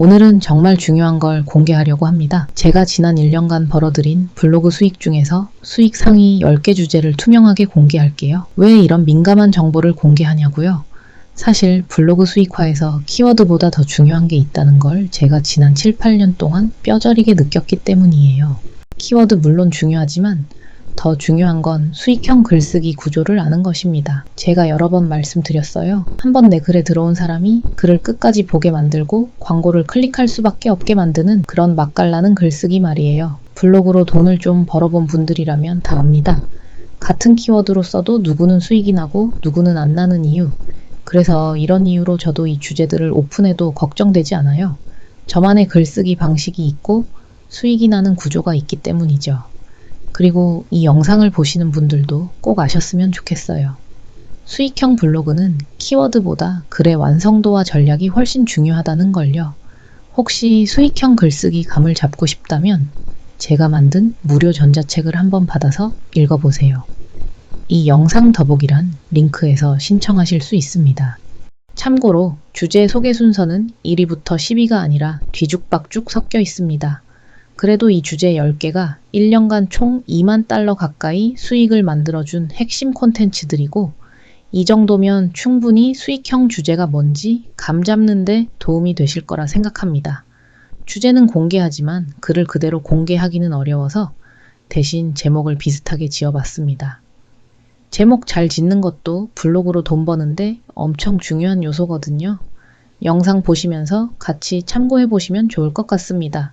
오늘은 정말 중요한 걸 공개하려고 합니다. 제가 지난 1년간 벌어들인 블로그 수익 중에서 수익 상위 10개 주제를 투명하게 공개할게요. 왜 이런 민감한 정보를 공개하냐고요? 사실 블로그 수익화에서 키워드보다 더 중요한 게 있다는 걸 제가 지난 7, 8년 동안 뼈저리게 느꼈기 때문이에요. 키워드 물론 중요하지만 더 중요한 건 수익형 글쓰기 구조를 아는 것입니다. 제가 여러 번 말씀드렸어요. 한 번 내 글에 들어온 사람이 글을 끝까지 보게 만들고 광고를 클릭할 수밖에 없게 만드는 그런 맛깔나는 글쓰기 말이에요. 블로그로 돈을 좀 벌어본 분들이라면 다 압니다. 같은 키워드로 써도 누구는 수익이 나고 누구는 안 나는 이유. 그래서 이런 이유로 저도 이 주제들을 오픈해도 걱정되지 않아요. 저만의 글쓰기 방식이 있고 수익이 나는 구조가 있기 때문이죠. 그리고 이 영상을 보시는 분들도 꼭 아셨으면 좋겠어요. 수익형 블로그는 키워드보다 글의 완성도와 전략이 훨씬 중요하다는 걸요. 혹시 수익형 글쓰기 감을 잡고 싶다면 제가 만든 무료 전자책을 한번 받아서 읽어보세요. 이 영상 더보기란 링크에서 신청하실 수 있습니다. 참고로 주제 소개 순서는 1위부터 10위가 아니라 뒤죽박죽 섞여 있습니다. 그래도 이 주제 10개가 1년간 총 2만 달러 가까이 수익을 만들어준 핵심 콘텐츠들이고 이 정도면 충분히 수익형 주제가 뭔지 감 잡는데 도움이 되실 거라 생각합니다. 주제는 공개하지만 글을 그대로 공개하기는 어려워서 대신 제목을 비슷하게 지어봤습니다. 제목 잘 짓는 것도 블로그로 돈 버는데 엄청 중요한 요소거든요. 영상 보시면서 같이 참고해 보시면 좋을 것 같습니다.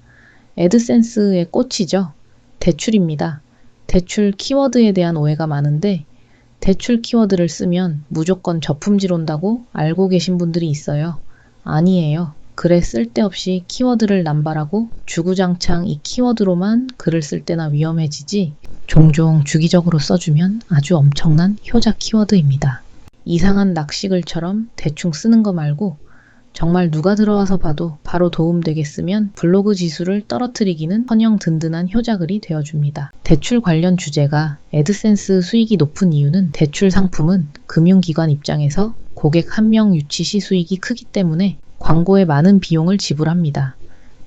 애드센스의 꽃이죠. 대출입니다. 대출 키워드에 대한 오해가 많은데 대출 키워드를 쓰면 무조건 저품질 온다고 알고 계신 분들이 있어요. 아니에요. 글에 쓸데없이 키워드를 남발하고 주구장창 이 키워드로만 글을 쓸 때나 위험해지지 종종 주기적으로 써주면 아주 엄청난 효자 키워드입니다. 이상한 낚시글처럼 대충 쓰는 거 말고 정말 누가 들어와서 봐도 바로 도움되겠으면 블로그 지수를 떨어뜨리기는 커녕 든든한 효자글이 되어줍니다. 대출 관련 주제가 애드센스 수익이 높은 이유는 대출 상품은 금융기관 입장에서 고객 한 명 유치 시 수익이 크기 때문에 광고에 많은 비용을 지불합니다.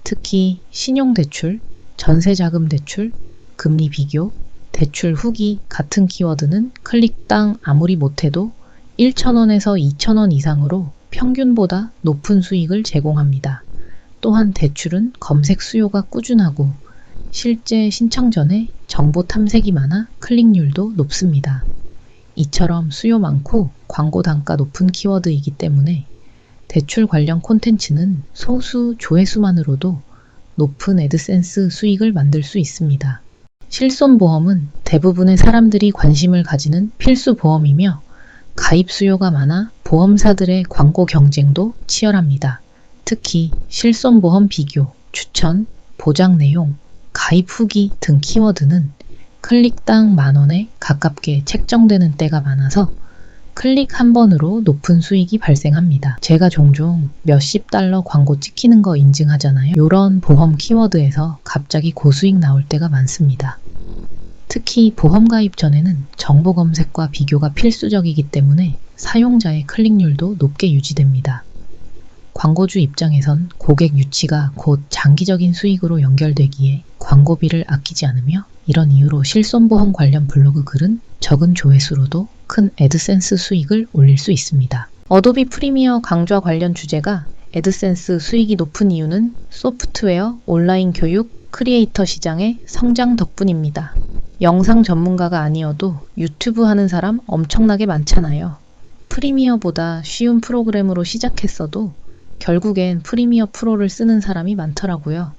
특히 신용대출, 전세자금대출, 금리 비교, 대출 후기 같은 키워드는 클릭당 아무리 못해도 1,000원에서 2,000원 이상으로 평균보다 높은 수익을 제공합니다. 또한 대출은 검색 수요가 꾸준하고 실제 신청 전에 정보 탐색이 많아 클릭률도 높습니다. 이처럼 수요 많고 광고 단가 높은 키워드이기 때문에 대출 관련 콘텐츠는 소수 조회수만으로도 높은 애드센스 수익을 만들 수 있습니다. 실손보험은 대부분의 사람들이 관심을 가지는 필수 보험이며 가입 수요가 많아 보험사들의 광고 경쟁도 치열합니다. 특히 실손보험 비교, 추천, 보장 내용, 가입 후기 등 키워드는 클릭당 만 원에 가깝게 책정되는 때가 많아서 클릭 한 번으로 높은 수익이 발생합니다. 제가 종종 몇십 달러 광고 찍히는 거 인증하잖아요. 이런 보험 키워드에서 갑자기 고수익 나올 때가 많습니다. 특히 보험 가입 전에는 정보 검색과 비교가 필수적이기 때문에 사용자의 클릭률도 높게 유지됩니다. 광고주 입장에선 고객 유치가 곧 장기적인 수익으로 연결되기에 광고비를 아끼지 않으며 이런 이유로 실손보험 관련 블로그 글은 적은 조회수로도 큰 애드센스 수익을 올릴 수 있습니다. 어도비 프리미어 강좌 관련 주제가 애드센스 수익이 높은 이유는 소프트웨어, 온라인 교육, 크리에이터 시장의 성장 덕분입니다. 영상 전문가가 아니어도 유튜브 하는 사람 엄청나게 많잖아요. 프리미어보다 쉬운 프로그램으로 시작했어도 결국엔 프리미어 프로를 쓰는 사람이 많더라고요.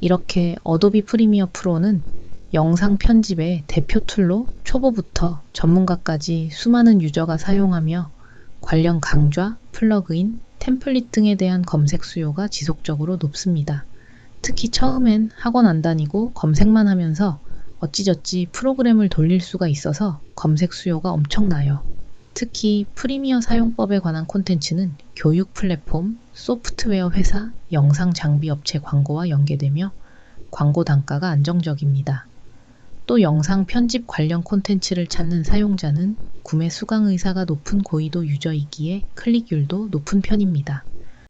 이렇게 어도비 프리미어 프로는 영상 편집의 대표 툴로 초보부터 전문가까지 수많은 유저가 사용하며 관련 강좌, 플러그인, 템플릿 등에 대한 검색 수요가 지속적으로 높습니다. 특히 처음엔 학원 안 다니고 검색만 하면서 어찌저찌 프로그램을 돌릴 수가 있어서 검색 수요가 엄청나요. 특히 프리미어 사용법에 관한 콘텐츠는 교육 플랫폼, 소프트웨어 회사, 영상 장비 업체 광고와 연계되며 광고 단가가 안정적입니다. 또 영상 편집 관련 콘텐츠를 찾는 사용자는 구매 수강 의사가 높은 고의도 유저이기에 클릭률도 높은 편입니다.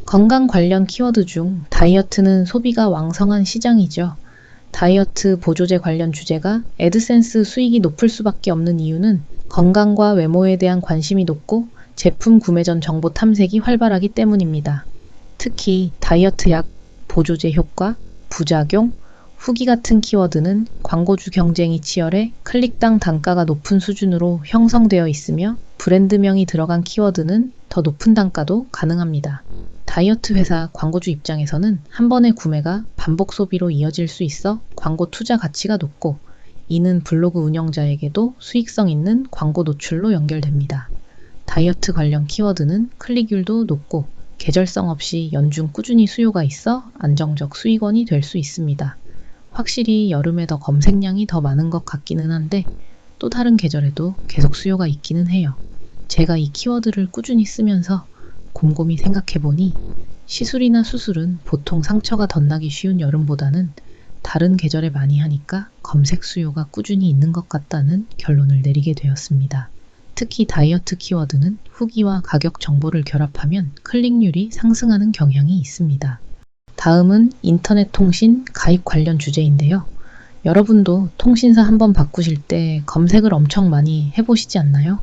건강 관련 키워드 중 다이어트는 소비가 왕성한 시장이죠. 다이어트 보조제 관련 주제가 애드센스 수익이 높을 수밖에 없는 이유는 건강과 외모에 대한 관심이 높고 제품 구매 전 정보 탐색이 활발하기 때문입니다. 특히 다이어트 약, 보조제 효과, 부작용, 후기 같은 키워드는 광고주 경쟁이 치열해 클릭당 단가가 높은 수준으로 형성되어 있으며 브랜드명이 들어간 키워드는 더 높은 단가도 가능합니다. 다이어트 회사 광고주 입장에서는 한 번의 구매가 반복 소비로 이어질 수 있어 광고 투자 가치가 높고 이는 블로그 운영자에게도 수익성 있는 광고 노출로 연결됩니다. 다이어트 관련 키워드는 클릭률도 높고 계절성 없이 연중 꾸준히 수요가 있어 안정적 수익원이 될 수 있습니다. 확실히 여름에 더 검색량이 더 많은 것 같기는 한데 또 다른 계절에도 계속 수요가 있기는 해요. 제가 이 키워드를 꾸준히 쓰면서 곰곰이 생각해보니 시술이나 수술은 보통 상처가 덧나기 쉬운 여름보다는 다른 계절에 많이 하니까 검색 수요가 꾸준히 있는 것 같다는 결론을 내리게 되었습니다. 특히 다이어트 키워드는 후기와 가격 정보를 결합하면 클릭률이 상승하는 경향이 있습니다. 다음은 인터넷 통신 가입 관련 주제인데요. 여러분도 통신사 한번 바꾸실 때 검색을 엄청 많이 해보시지 않나요?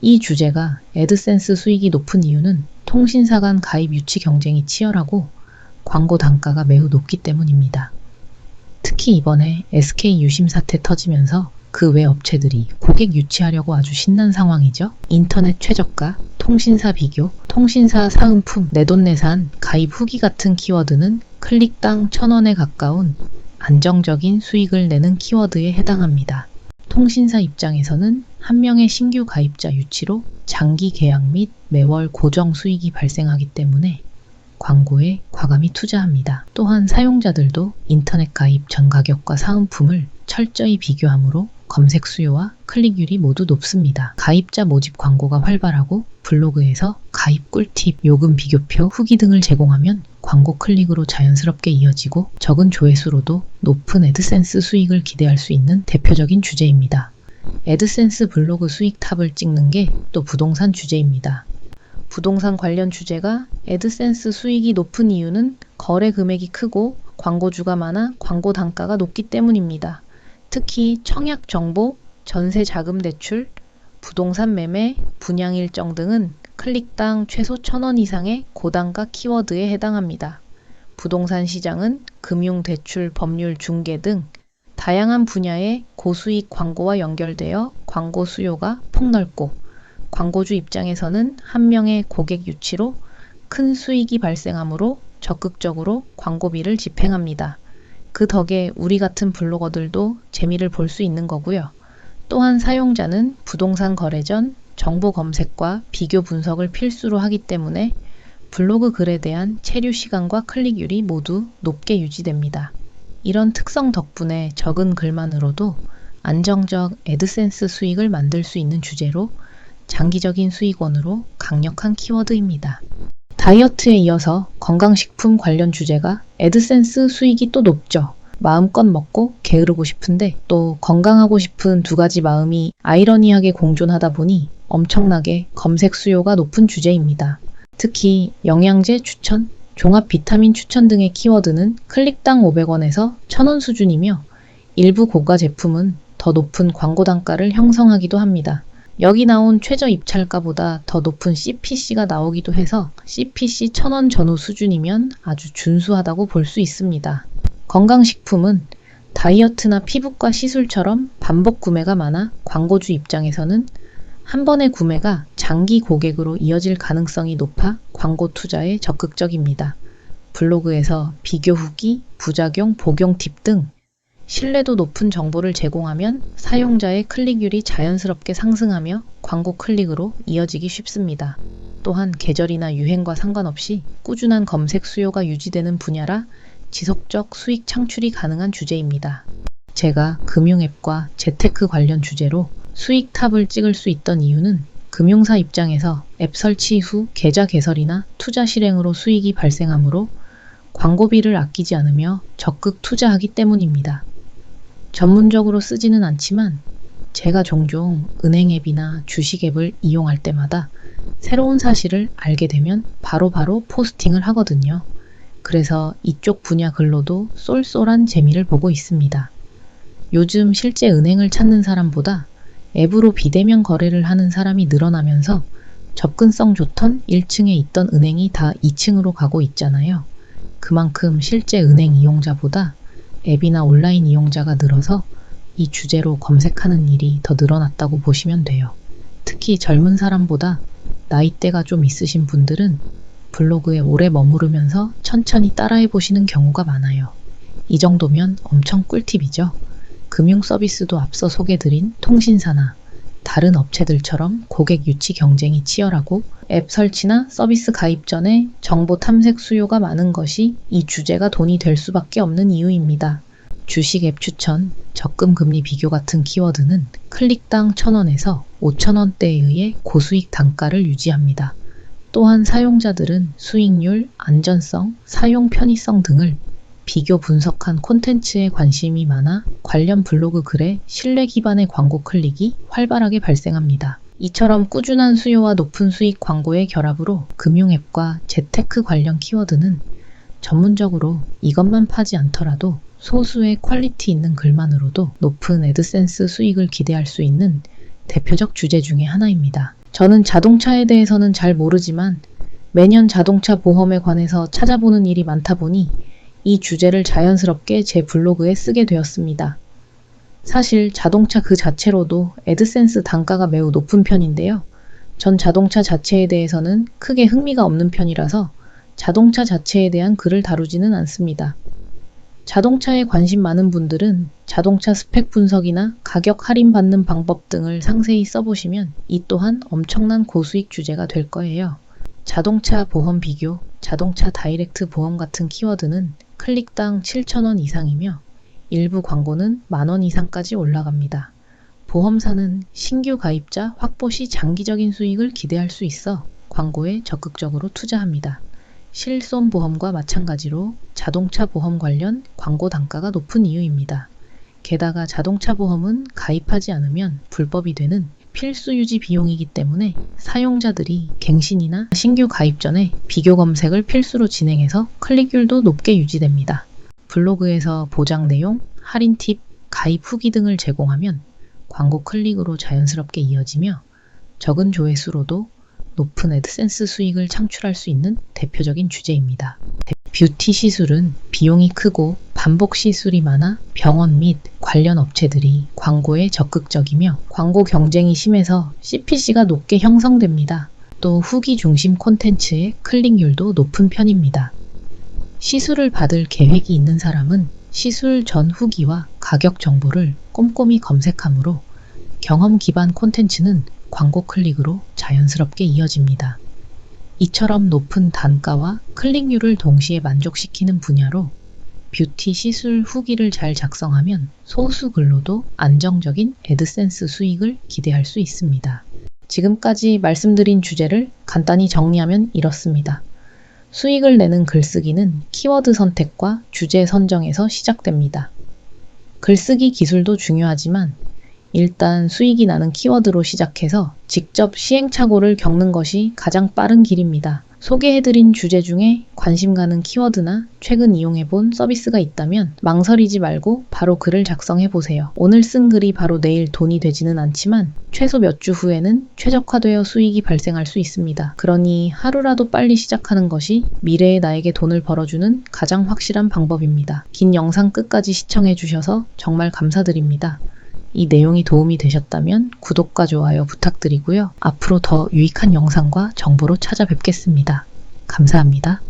이 주제가 애드센스 수익이 높은 이유는 통신사 간 가입 유치 경쟁이 치열하고 광고 단가가 매우 높기 때문입니다. 특히 이번에 SK 유심 사태 터지면서 그 외 업체들이 고객 유치하려고 아주 신난 상황이죠. 인터넷 최저가, 통신사 비교, 통신사 사은품, 내돈내산, 가입 후기 같은 키워드는 클릭당 1000원에 가까운 안정적인 수익을 내는 키워드에 해당합니다. 통신사 입장에서는 한 명의 신규 가입자 유치로 장기 계약 및 매월 고정 수익이 발생하기 때문에 광고에 과감히 투자합니다. 또한 사용자들도 인터넷 가입 전 가격과 사은품을 철저히 비교하므로 검색 수요와 클릭률이 모두 높습니다. 가입자 모집 광고가 활발하고 블로그에서 가입 꿀팁, 요금 비교표, 후기 등을 제공하면 광고 클릭으로 자연스럽게 이어지고 적은 조회수로도 높은 애드센스 수익을 기대할 수 있는 대표적인 주제입니다. 애드센스 블로그 수익 탑을 찍는 게 또 부동산 주제입니다. 부동산 관련 주제가 애드센스 수익이 높은 이유는 거래 금액이 크고 광고주가 많아 광고 단가가 높기 때문입니다. 특히 청약 정보, 전세 자금 대출, 부동산 매매, 분양 일정 등은 클릭당 최소 1000원 이상의 고단가 키워드에 해당합니다. 부동산 시장은 금융, 대출, 법률, 중개 등 다양한 분야의 고수익 광고와 연결되어 광고 수요가 폭넓고 광고주 입장에서는 한 명의 고객 유치로 큰 수익이 발생하므로 적극적으로 광고비를 집행합니다. 그 덕에 우리 같은 블로거들도 재미를 볼 수 있는 거고요. 또한 사용자는 부동산 거래 전 정보 검색과 비교 분석을 필수로 하기 때문에 블로그 글에 대한 체류 시간과 클릭률이 모두 높게 유지됩니다. 이런 특성 덕분에 적은 글만으로도 안정적 애드센스 수익을 만들 수 있는 주제로 장기적인 수익원으로 강력한 키워드입니다. 다이어트에 이어서 건강식품 관련 주제가 애드센스 수익이 또 높죠. 마음껏 먹고 게으르고 싶은데 또 건강하고 싶은 두 가지 마음이 아이러니하게 공존하다 보니 엄청나게 검색 수요가 높은 주제입니다. 특히 영양제 추천, 종합 비타민 추천 등의 키워드는 클릭당 500원에서 1000원 수준이며 일부 고가 제품은 더 높은 광고 단가를 형성하기도 합니다. 여기 나온 최저 입찰가보다 더 높은 CPC가 나오기도 해서 CPC 1000원 전후 수준이면 아주 준수하다고 볼 수 있습니다. 건강식품은 다이어트나 피부과 시술처럼 반복 구매가 많아 광고주 입장에서는 한 번의 구매가 장기 고객으로 이어질 가능성이 높아 광고 투자에 적극적입니다. 블로그에서 비교 후기, 부작용, 복용 팁 등 신뢰도 높은 정보를 제공하면 사용자의 클릭률이 자연스럽게 상승하며 광고 클릭으로 이어지기 쉽습니다. 또한 계절이나 유행과 상관없이 꾸준한 검색 수요가 유지되는 분야라 지속적 수익 창출이 가능한 주제입니다. 제가 금융 앱과 재테크 관련 주제로 수익 탑을 찍을 수 있던 이유는 금융사 입장에서 앱 설치 후 계좌 개설이나 투자 실행으로 수익이 발생하므로 광고비를 아끼지 않으며 적극 투자하기 때문입니다. 전문적으로 쓰지는 않지만 제가 종종 은행 앱이나 주식 앱을 이용할 때마다 새로운 사실을 알게 되면 바로바로 포스팅을 하거든요. 그래서 이쪽 분야 글로도 쏠쏠한 재미를 보고 있습니다. 요즘 실제 은행을 찾는 사람보다 앱으로 비대면 거래를 하는 사람이 늘어나면서 접근성 좋던 1층에 있던 은행이 다 2층으로 가고 있잖아요. 그만큼 실제 은행 이용자보다 앱이나 온라인 이용자가 늘어서 이 주제로 검색하는 일이 더 늘어났다고 보시면 돼요. 특히 젊은 사람보다 나이대가 좀 있으신 분들은 블로그에 오래 머무르면서 천천히 따라해 보시는 경우가 많아요. 이 정도면 엄청 꿀팁이죠. 금융 서비스도 앞서 소개드린 통신사나 다른 업체들처럼 고객 유치 경쟁이 치열하고 앱 설치나 서비스 가입 전에 정보 탐색 수요가 많은 것이 이 주제가 돈이 될 수밖에 없는 이유입니다. 주식 앱 추천, 적금 금리 비교 같은 키워드는 클릭당 1000원에서 5000원대에 의해 고수익 단가를 유지합니다. 또한 사용자들은 수익률, 안전성, 사용 편의성 등을 비교 분석한 콘텐츠에 관심이 많아 관련 블로그 글에 신뢰 기반의 광고 클릭이 활발하게 발생합니다. 이처럼 꾸준한 수요와 높은 수익 광고의 결합으로 금융앱과 재테크 관련 키워드는 전문적으로 이것만 파지 않더라도 소수의 퀄리티 있는 글만으로도 높은 애드센스 수익을 기대할 수 있는 대표적 주제 중의 하나입니다. 저는 자동차에 대해서는 잘 모르지만 매년 자동차 보험에 관해서 찾아보는 일이 많다 보니 이 주제를 자연스럽게 제 블로그에 쓰게 되었습니다. 사실 자동차 그 자체로도 애드센스 단가가 매우 높은 편인데요. 전 자동차 자체에 대해서는 크게 흥미가 없는 편이라서 자동차 자체에 대한 글을 다루지는 않습니다. 자동차에 관심 많은 분들은 자동차 스펙 분석이나 가격 할인 받는 방법 등을 상세히 써보시면 이 또한 엄청난 고수익 주제가 될 거예요. 자동차 보험 비교, 자동차 다이렉트 보험 같은 키워드는 클릭당 7,000원 이상이며 일부 광고는 만원 이상까지 올라갑니다. 보험사는 신규 가입자 확보 시 장기적인 수익을 기대할 수 있어 광고에 적극적으로 투자합니다. 실손보험과 마찬가지로 자동차 보험 관련 광고 단가가 높은 이유입니다. 게다가 자동차 보험은 가입하지 않으면 불법이 되는 필수 유지 비용이기 때문에 사용자들이 갱신이나 신규 가입 전에 비교 검색을 필수로 진행해서 클릭률도 높게 유지됩니다. 블로그에서 보장 내용, 할인 팁, 가입 후기 등을 제공하면 광고 클릭으로 자연스럽게 이어지며 적은 조회수로도 높은 애드센스 수익을 창출할 수 있는 대표적인 주제입니다. 뷰티 시술은 비용이 크고 반복 시술이 많아 병원 및 관련 업체들이 광고에 적극적이며 광고 경쟁이 심해서 CPC가 높게 형성됩니다. 또 후기 중심 콘텐츠의 클릭률도 높은 편입니다. 시술을 받을 계획이 있는 사람은 시술 전 후기와 가격 정보를 꼼꼼히 검색하므로 경험 기반 콘텐츠는 광고 클릭으로 자연스럽게 이어집니다. 이처럼 높은 단가와 클릭률을 동시에 만족시키는 분야로 뷰티 시술 후기를 잘 작성하면 소수 글로도 안정적인 애드센스 수익을 기대할 수 있습니다. 지금까지 말씀드린 주제를 간단히 정리하면 이렇습니다. 수익을 내는 글쓰기는 키워드 선택과 주제 선정에서 시작됩니다. 글쓰기 기술도 중요하지만 일단 수익이 나는 키워드로 시작해서 직접 시행착오를 겪는 것이 가장 빠른 길입니다. 소개해드린 주제 중에 관심 가는 키워드나 최근 이용해본 서비스가 있다면 망설이지 말고 바로 글을 작성해보세요. 오늘 쓴 글이 바로 내일 돈이 되지는 않지만 최소 몇 주 후에는 최적화되어 수익이 발생할 수 있습니다. 그러니 하루라도 빨리 시작하는 것이 미래의 나에게 돈을 벌어주는 가장 확실한 방법입니다. 긴 영상 끝까지 시청해주셔서 정말 감사드립니다. 이 내용이 도움이 되셨다면 구독과 좋아요 부탁드리고요. 앞으로 더 유익한 영상과 정보로 찾아뵙겠습니다. 감사합니다.